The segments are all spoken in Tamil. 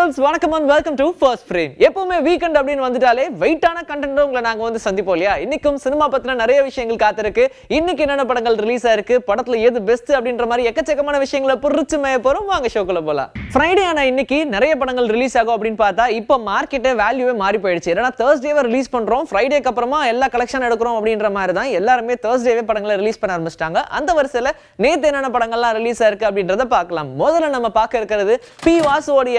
மக்கள்ஸ் வணக்கம் and welcome to first frame எப்பவுமே வீக்கெண்ட் அப்படின்னு வந்துட்டாலே வெயிட்டான கண்டென்ட் உங்களை நாங்க வந்து சந்திப்போம் இல்லையா? இன்னைக்கும் சினிமா பற்றின நிறைய விஷயங்கள் காத்திருக்கு. இன்னைக்கு என்னென்ன படங்கள் ரிலீஸ் ஆயிருக்கு? படத்துல எது பெஸ்ட் அப்படின்ற மாதிரி எக்கச்சக்கமான விஷயங்களை பொறிச்சு மேய போகிறோம் வாங்க ஷோக்குள்ள போகலாம் ஃப்ரைடே ஆனால் இன்னைக்கு நிறைய படங்கள் ரிலீஸ் ஆகும் அப்படின்னு பார்த்தா இப்போ மார்க்கெட்டே வேல்யூவே மாறி போயிடுச்சு. ஏன்னா தேர்ஸ்டேவை ரிலீஸ் பண்றோம். ஃப்ரைடேக்கு அப்புறமா எல்லா கலெக்ஷன் எடுக்கிறோம் அப்படின்ற மாதிரி தான் எல்லாருமே தேர்ஸ்டேவே படங்களை ரிலீஸ் பண்ண ஆரம்பிச்சிட்டாங்க. அந்த வரிசையில நேத்து என்னென்ன படங்கள்லாம் ரிலீஸ் ஆயிருக்கு அப்படின்றத பார்க்கலாம். முதல்ல நம்ம பார்க்க இருக்கிறது பி வாசுவோடைய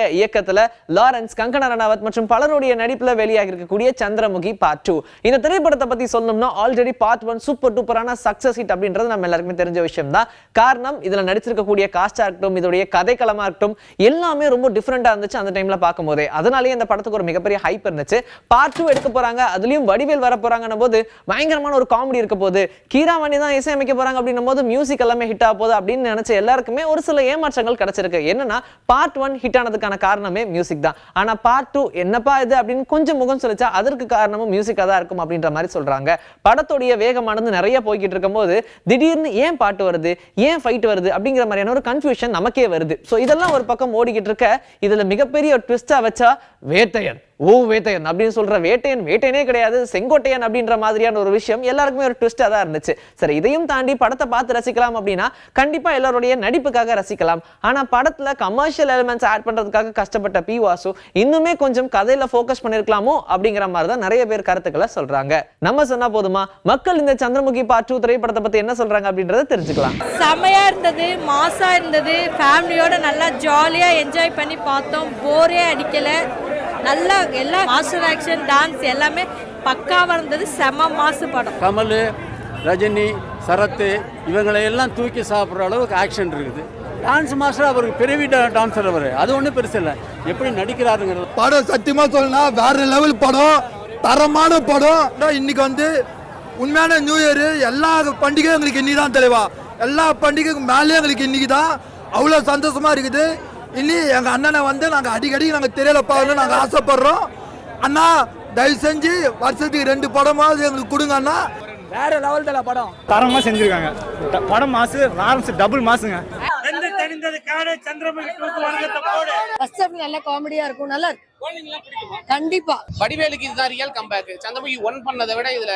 இயக்கத்துல லாரன்ஸ் கங்கனா ரணாவத் மற்றும் பலருடைய நடிப்புல வெளியாகி இருக்கக்கூடிய சந்திரமுகி பார்ட் டூ இந்த திரைப்படத்தை பத்தி சொன்னோம்னா ஆல்ரெடி பார்ட் ஒன் சூப்பர் டூப்பரான சக்சஸ் ஹிட் அப்படின்றது நம்ம எல்லாருக்குமே தெரிஞ்ச விஷயம் தான் காரணம் இதுல நடிச்சிருக்கக்கூடிய காஸ்டா இருக்கட்டும் இதோடைய கதைக்களமா இருக்கட்டும் எல்லாமே ரொம்ப டிஃப்ரெண்டா இருந்துச்சு அந்த டைம்ல பார்க்கும் போதே அதனாலேயே இந்த படத்துக்கு ஒரு மிகப்பெரிய ஹைப் இருந்துச்சு. பார்ட் டூ எடுக்க போறாங்க அதுலயும் வடிவேல் வர போறாங்கன்னும் போது பயங்கரமான ஒரு காமெடி இருக்க போது கீராமணி தான் இசையமைக்க போறாங்க அப்படின்னும் போது மியூசிக் எல்லாமே ஹிட் ஆக போகுது அப்படின்னு நினைச்ச எல்லாருக்குமே ஒரு சில ஏமாற்றங்கள் கிடைச்சிருக்கு. என்னன்னா பார்ட் ஒன் ஹிட் ஆனதுக்கான காரணமே மியூசிக் தான். ஆனால் பார்ட் டூ என்னப்பா இது அப்படின்னு கொஞ்சம் முகம் சொல்லிச்சா அதற்கு காரணமும் மியூசிக்காக தான் இருக்கும் அப்படின்ற மாதிரி சொல்றாங்க. படத்துடைய வேகமானது நிறைய போய்கிட்டு இருக்கும்போது திடீர்னு ஏன் பாட்டு வருது? ஏன் ஃபைட் வருது? அப்படிங்கிற மாதிரியான ஒரு கன்ஃபியூஷன் நமக்கே வருது. ஸோ இதெல்லாம் ஒரு பக்கம் ஓடிக்கிட்டு இருக்க இதுல மிகப்பெரிய ஒரு ட்விஸ்டா வச்சா வேட்டையன். ஓ வேட்டையன் அப்படின்னு சொல்ற வேட்டையன் வேட்டையனே கிடையாது செங்கோட்டையன் அப்படின்ற மாதிரியான ஒரு விஷயம் எல்லாருக்குமே ஒரு ட்விஸ்டா தான் இருந்துச்சு. சரி இதையும் தாண்டி படத்தை பார்த்து ரசிக்கலாம் அப்படின்னா கண்டிப்பா எல்லாருடைய நடிப்புக்காக ரசிக்கலாம். ஆனா படத்துல கமர்ஷியல் எலிமெண்ட்ஸ் ஆட் பண்றதுக்காக கஷ்டப்பட்ட பி வாசு இன்னுமே கொஞ்சம் கதையில ஃபோக்கஸ் பண்ணிருக்கலாமோ அப்படிங்கிற மாதிரி தான் நிறைய பேர் கருத்துக்களை சொல்றாங்க. நம்ம சொன்னா போதுமா? மக்கள் இந்த சந்திரமுகி பார்ட் டூ திரைப்படத்தை பத்தி என்ன சொல்றாங்க அப்படின்றத தெரிஞ்சுக்கலாம். செமையா இருந்தது மாசா இருந்தது ஃபேமிலியோட நல்லா ஜாலியா என்ஜாய் பண்ணி பார்த்தோம். போரே அடிக்கல. நல்லா எல்லா மாஸ்டர் ஆக்ஷன் டான்ஸ் எல்லாமே பக்காவா இருந்தது செம மாசு படம். கமல் ரஜினி சரத்து இவங்களை எல்லாம் தூக்கி சாப்பிட்ற அளவுக்கு ஆக்ஷன் இருக்குது. டான்ஸ் மாஸ்டர் அவருக்கு பிறவி டான்ஸர் அவர். அது ஒன்றும் பெருசு இல்லை. எப்படி நடிக்கிறாருங்கிறது. படம் சத்தியமா சொல்லணும்னா வேற லெவல் படம் தரமான படம். இன்னைக்கு வந்து உண்மையான நியூ இயர் எல்லா பண்டிகையும் எங்களுக்கு இன்னைக்கு தான் தெளிவா எல்லா பண்டிகைக்கும் மேலேயும் எங்களுக்கு இன்னைக்கு தான் அவ்வளோ சந்தோஷமா இருக்குது. இனி எங்க அண்ணனை வந்து நாங்க அடிக்கடி நாங்க திரையில பார்க்கணும்னு நாங்க ஆசைப்படுறோம். அண்ணா தயவு செஞ்சு வருஷத்துக்கு ரெண்டு படமாவது எங்களுக்கு கொடுங்க அண்ணா. வேற லெவல் தல படம். தரமா செஞ்சிருக்காங்க. படம் மாசு லாரன்ஸ் டபுள் மாசுங்க. ஃபர்ஸ்ட் ஹாஃப் நல்ல காமெடியா இருக்கும் நல்லா இருக்கு. கண்டிப்பா. வடிவேலுக்கு இதுதான் ரியல் கம்பேக் சந்திரமுகி ஒன் பண்ணதை விட இதுல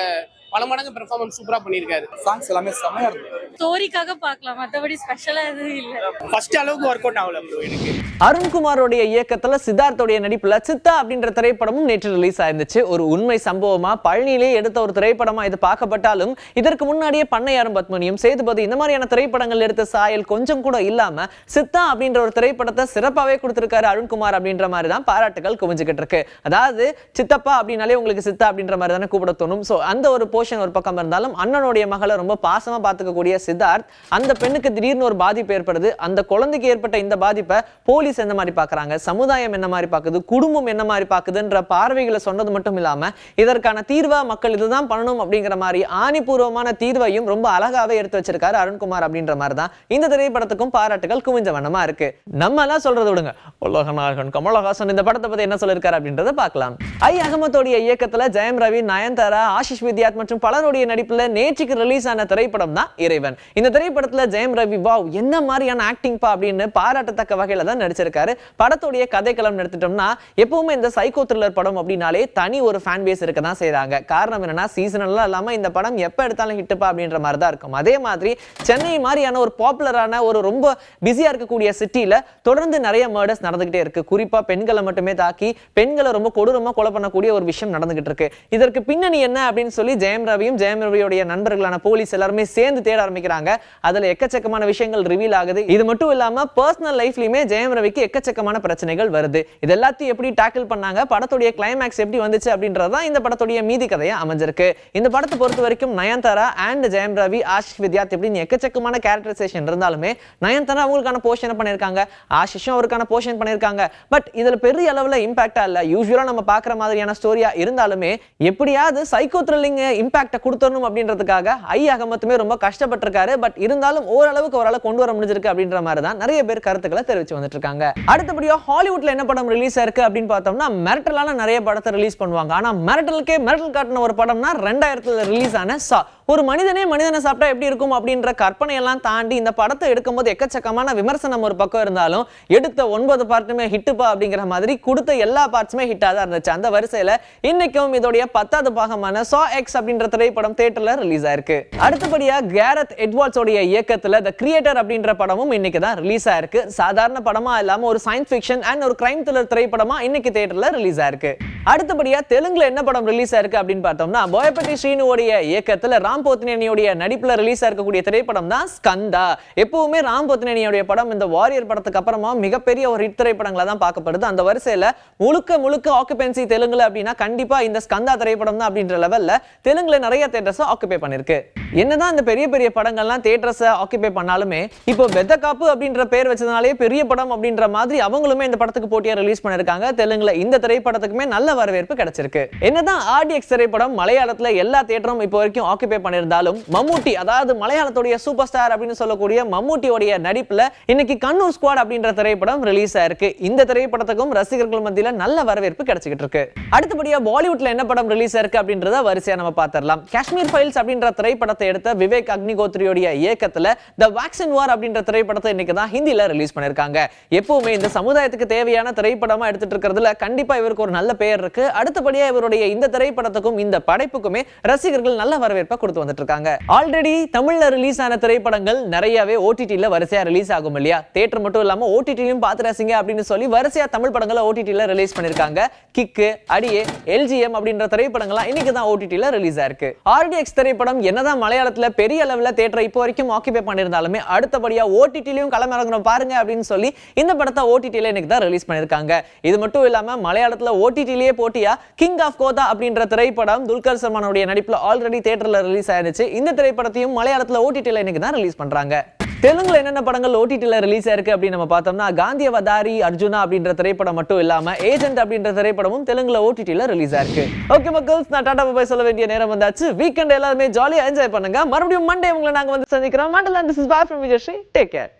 பல மடங்கு பெர்ஃபார்மன்ஸ் சூப்பரா பண்ணியிருக்காரு. சாங்ஸ் எல்லாமே செமையா இருக்கு. ஸ்டோரிக்காக பார்க்கலாம். மற்றபடி ஸ்பெஷலா எதுவும் இல்லை. ஃபர்ஸ்ட் அளவுக்கு ஒர்க் அவுட் ஆகல ப்ரோ எனக்கு. அருண்குமாரோடைய இயக்கத்துல சித்தார்த்தோடைய நடிப்புல சித்தா அப்படின்ற திரைப்படமும் நேற்று ரிலீஸ் ஆயிருந்துச்சு. ஒரு உண்மை சம்பவமா பழனியிலே எடுத்த ஒரு திரைப்படமா இது பார்க்கப்பட்டாலும் இதற்கு முன்னாடியே பண்ணையாரும் பத்மனியும் சேதுபதி இந்த மாதிரியான திரைப்படங்கள் எடுத்த சாயல் கொஞ்சம் கூட இல்லாம சித்தா அப்படின்ற ஒரு திரைப்படத்தை சிறப்பாவே கொடுத்திருக்காரு அருண்குமார் அப்படின்ற மாதிரி தான் பாராட்டுகள் குவிஞ்சுக்கிட்டு இருக்கு அதாவது சித்தப்பா அப்படின்னாலே உங்களுக்கு சித்தா அப்படின்ற மாதிரி தானே கூப்பிட தோணும். ஸோ அந்த ஒரு போர்ஷன் ஒரு பக்கம் இருந்தாலும் அண்ணனுடைய மகளை ரொம்ப பாசமாக பார்த்துக்கக்கூடிய சித்தார்த் அந்த பெண்ணுக்கு திடீர்னு ஒரு பாதிப்பு ஏற்படுது. அந்த குழந்தைக்கு ஏற்பட்ட இந்த பாதிப்பை போலீஸ் எந்த மாதிரி பார்க்குறாங்க? சமுதாயம் என்ன மாதிரி பார்க்குது? குடும்பம் என்ன மாதிரி பார்க்குதுன்ற பார்வைகளை சொன்னது மட்டும் இல்லாம இதற்கான தீர்வா மக்கள் இதுதான் பண்ணணும் அப்படிங்கிற மாதிரி ஆணிபூர்வமான தீர்வையும் ரொம்ப அழகாவே எடுத்து வச்சிருக்காரு அருண்குமார் அப்படின்ற மாதிரி தான் இந்த திரைப்படத்துக்கும் பாராட்டுகள் குவிஞ்ச வண்ணமாக இருக்கு. நம்ம எல்லாம் சொல்றதை விடுங்க. உலகநாயகன் கமலஹாசன் இந்த படத்தை பற்றி என்ன சொல்லியிருக்காரு அப்படின்றத பார்க்கலாம். ஐ அகமதோடைய இயக்கத்தில் ஜெயம் ரவி நயன்தாரா ஆஷிஷ் வித்யாத் மற்றும் பலருடைய நடிப்பில் நேற்றுக்கு ரிலீஸ் ஆன திரைப்படம் தான் இறைவன். இந்த திரைப்படத்தில் ஜெயம் ரவி வாவ் என்ன மாதிரியான ஆக்டிங் பா? அப்படின்னு பாராட்டத்தக்க வகையில் தான் நடிச்சிருக்காரு. படத்துடைய கதைக்களம் எடுத்துட்டோம்னா எப்பவுமே இந்த சைக்கோ த்ரில்லர் படம் அப்படின்னாலே தனி ஒரு ஃபேன் பேஸ் இருக்க தான் செய்கிறாங்க காரணம் என்னன்னா சீசனல்லாம் இல்லாமல் இந்த படம் எப்போ எடுத்தாலும் ஹிட்டுப்பா அப்படின்ற மாதிரி தான் இருக்கும். அதே மாதிரி சென்னை மாதிரியான ஒரு பாப்புலரான ஒரு ரொம்ப பிஸியாக இருக்கக்கூடிய சிட்டியில் தொடர்ந்து நிறைய மர்டர்ஸ் நடந்துகிட்டே இருக்கு. குறிப்பாக பெண்களை மட்டுமே தாக்கி பெண்களை ரொம்ப கொடூரமா கொலை பண்ணக்கூடிய ஒரு விஷயம் நடந்துகிட்டு இருக்கு இதற்கு பின்னணி என்ன அப்படின்னு சொல்லி ஜெயம் ரவியும் ஜெயம் ரவியுடைய நண்பர்களான போலீஸ் எல்லாருமே சேர்ந்து தேட ஆரம்பிக்கிறாங்க. அதுல எக்கச்சக்கமான விஷயங்கள் ரிவீல் ஆகுது. இது மட்டும் இல்லாம பர்சனல் லைஃப்லயுமே ஜெயம் ரவிக்கு எக்கச்சக்கமான பிரச்சனைகள் வருது. இது எல்லாத்தையும் எப்படி டேக்கிள் பண்ணாங்க? படத்துடைய கிளைமேக்ஸ் எப்படி வந்துச்சு அப்படின்றதான் இந்த படத்துடைய மீதி கதையா அமைஞ்சிருக்கு. இந்த படத்தை பொறுத்த வரைக்கும் நயன்தாரா அண்ட் ஜெயம் ரவி ஆஷிஷ் வித்யாத் எப்படின்னு எக்கச்சக்கமான கேரக்டரைசேஷன் இருந்தாலுமே நயன்தாரா அவங்களுக்கான போர்ஷனை பண்ணியிருக்காங்க ஆஷிஷும் அவருக்கான போர்ஷன் பண்ணியிருக்காங்க பட் இதுல பெரிய அளவுல இம்பேக்டா இல்லை. யூஸ்வலாக நம்ம பார்க்குற மாதிரியான ஸ்டோரியா இருந்தாலுமே எப்படியாவது சைக்கோ த்ரில்லிங் இம்பாக்டை கொடுத்துடணும் அப்படின்றதுக்காக ஐ அகமத்துமே ரொம்ப கஷ்டப்பட்டிருக்காரு. பட் இருந்தாலும் ஓரளவுக்கு ஓரளவு கொண்டு வர முடிஞ்சிருக்கு அப்படின்ற மாதிரி தான் நிறைய பேர் கருத்துக்களை தெரிவிச்சு வந்துட்டு இருக்காங்க அடுத்தபடியா ஹாலிவுட்ல என்ன படம் ரிலீஸ் ஆயிருக்கு அப்படின்னு பார்த்தோம்னா மிரட்டலான நிறைய படத்தை ரிலீஸ் பண்ணுவாங்க. ஆனால் மிரட்டலுக்கே மிரட்டல் காட்டின ஒரு படம்னா ரெண்டாயிரத்துல ரிலீஸ் ஆன சா ஒரு மனிதனே மனிதனை சாப்பிட்டா எப்படி இருக்கும் அப்படின்ற கற்பனையெல்லாம் தாண்டி இந்த படத்தை எடுக்கும்போது எக்கச்சக்கமான விமர்சனம் ஒரு பக்கம் இருந்தாலும் எடுத்த ஒன்பது பார்ட்டுமே ஹிட்டுப்பா அப்படிங்கிற மாதிரி கொடுத்த எல்லா பார்ட்ஸுமே ஹிட்டாக தான் இருந்துச்சு. அந்த வரிசையில் இன்னைக்கும் இதோடைய பத்தாவது பாகமான சா எக்ஸ் அப்படின்ற திரைப்படம் தேட்டரில் ரிலீஸ் ஆயிருக்கு. அடுத்தபடியாக கேரத் எட்வால்ஸோடைய இயக்கத்தில் த கிரியேட்டர் அப்படின்ற படமும் இன்னைக்கு தான் ரிலீஸ் ஆயிருக்கு. சாதாரண படமா இல்லாமல் ஒரு சயின்ஸ் ஃபிக்ஷன் அண்ட் ஒரு கிரைம் த்ரில்லர் திரைப்படமா இன்னைக்கு தேட்டரில் ரிலீஸ் ஆயிருக்கு. அடுத்தபடியாக தெலுங்குல என்ன படம் ரிலீஸ் ஆயிருக்கு அப்படின்னு பார்த்தோம்னா போயப்பட்டி ஸ்ரீனுவோடைய இயக்கத்தில் ராம் போத்தினேனியோடைய நடிப்பில் ரிலீஸ் இருக்கக்கூடிய திரைப்படம் தான் ஸ்கந்தா. எப்பவுமே ராம் போத்தினேனியோடைய படம் இந்த வாரியர் படத்துக்கு அப்புறமா மிகப்பெரிய ஒரு ஹிட் திரைப்படங்களாக தான் பார்க்கப்படுது. அந்த வரிசையில முழுக்க முழுக்க ஆக்குபென்சி தெலுங்குல அப்படின்னா கண்டிப்பா இந்த ஸ்கந்தா திரைப்படம் தான் அப்படின்ற லெவல்ல தெலுங்குல நிறைய தேட்டர்ஸ் ஆக்குபை பண்ணிருக்கு. என்னதான் இந்த பெரிய பெரிய படங்கள்லாம் தேட்டர்ஸை ஆக்குபை பண்ணாலுமே இப்போ பெத்த காப்பு அப்படின்ற பேர் வச்சதுனாலே பெரிய படம் அப்படின்ற மாதிரி அவங்களுமே இந்த படத்துக்கு போட்டியாக ரிலீஸ் பண்ணிருக்காங்க. தெலுங்குல இந்த திரைப்படத்துக்குமே நல்ல வரவேற்பு கிடைச்சிருக்கு. என்னதான் ஆர்டிஎக்ஸ் திரைப்படம் மலையாளத்தில் எல்லா தேட்டரும் இப்போ வரைக்கும் ஆக்குபை பண்ணியிருந்தாலும் மம்மூட்டி அதாவது மலையாளத்துடைய சூப்பர் ஸ்டார் அப்படின்னு சொல்லக்கூடிய மம்மூட்டியோடைய நடிப்பில் இன்னைக்கு கண்ணூர் ஸ்குவாட் அப்படின்ற திரைப்படம் ரிலீஸ் ஆயிருக்கு. இந்த திரைப்படத்துக்கும் ரசிகர்கள் மத்தியில் நல்ல வரவேற்பு கிடைச்சிக்கிட்டு இருக்கு. அடுத்தபடியாக பாலிவுட்ல என்ன படம் ரிலீஸ் ஆயிருக்கு அப்படின்றத வரிசையாக நம்ம பார்த்துடலாம். காஷ்மீர் ஃபைல்ஸ் அப்படின்ற திரைப்படத்தை எடுத்த விவேக் அக்னிகோத்ரியோடைய இயக்கத்தில் த வேக்சின் வார் அப்படின்ற திரைப்படத்தை இன்னைக்கு தான் ஹிந்தியில் ரிலீஸ் பண்ணியிருக்காங்க எப்பவுமே இந்த சமுதாயத்துக்கு தேவையான திரைப்படமாக எடுத்துட்டு இருக்கிறதுல கண்டிப்பாக இவருக்கு ஒரு நல்ல பெயர் இருக்கு. அடுத்தபடியாக இவருடைய இந்த திரைப்படத்துக்கும் இந்த படைப்புக்குமே ரசிகர்கள் நல்ல வரவேற்பை கொடுத்து வந்துட்டு இருக்காங்க ஆல்ரெடி தமிழில் ரிலீஸ் ஆன திரைப்படங்கள் நிறையவே ஓடிடியில் வரிசையாக ரிலீஸ் ஆகும் இல்லையா? தேட்டர் மட்டும் இல்லாமல் ஓடிடிலையும் பார்த்து ரசிங்க அப்படின்னு சொல்லி வரிசையாக தமிழ் படங்களை ஓடிடியில் ரிலீஸ் பண்ணியிருக்காங்க கிக்கு அடியே எல்ஜிஎம் அப்படின்ற திரைப்படங்கள்லாம் இன்னைக்கு தான் ஓடிடியில் ரிலீஸ் ஆயிருக்கு ஆர்டிஎக்ஸ் திரைப்படம் என்னதான் மலையாளத்தில் பெரிய அளவில் தேட்டரை இப்போ வரைக்கும் ஆக்கிபை பண்ணியிருந்தாலுமே அடுத்தபடியாக ஓடிடிலையும் களமிறங்கணும் பாருங்க அப்படின்னு சொல்லி இந்த படத்தை ஓடிடியில் இன்னைக்கு தான் ரிலீஸ் பண்ணியிருக்காங்க. இது மட்டும் இல்லாமல் மலையாளத்தில் ஓடிடிலேயே போட்டியா? கிங் ஆஃப் கோதா அப்படின்ற திரைப்படம் துல்கர் சல்மானுடைய நடிப்பில் ஆல்ரெடி தேட்டரில் ரிலீஸ் ஆயிருச்சு. இந்த திரைப்படத்தையும் மலையாளத்தில் ஓடிடியில் இன்னைக்கு தான் ரிலீஸ் பண்ணுறாங்க தெலுங்குல என்னென்ன படங்கள் ஓடிடியில் ரிலீஸ் ஆயிருக்கு அப்படின்னு நம்ம பார்த்தோம்னா காந்தியவதாரி அர்ஜுனா அப்படின்ற திரைப்படம் மட்டும் இல்லாம ஏஜென்ட் அப்படின்ற திரைப்படமும் தெலுங்குல ஓடிடியில் ரிலீஸ் ஆயிருக்கு. ஓகே மக்கள்ஸ் நான் டாடா பாய் சொல்ல வேண்டிய நேரம் வந்தாச்சு. வீக்கெண்ட் எல்லாருமே ஜாலியா என்ஜாய் பண்ணுங்க. மறுபடியும் மண்டே உங்களை நாங்க வந்து சந்திக்கிறோம். மண்டல this is boy from Vijayashree take care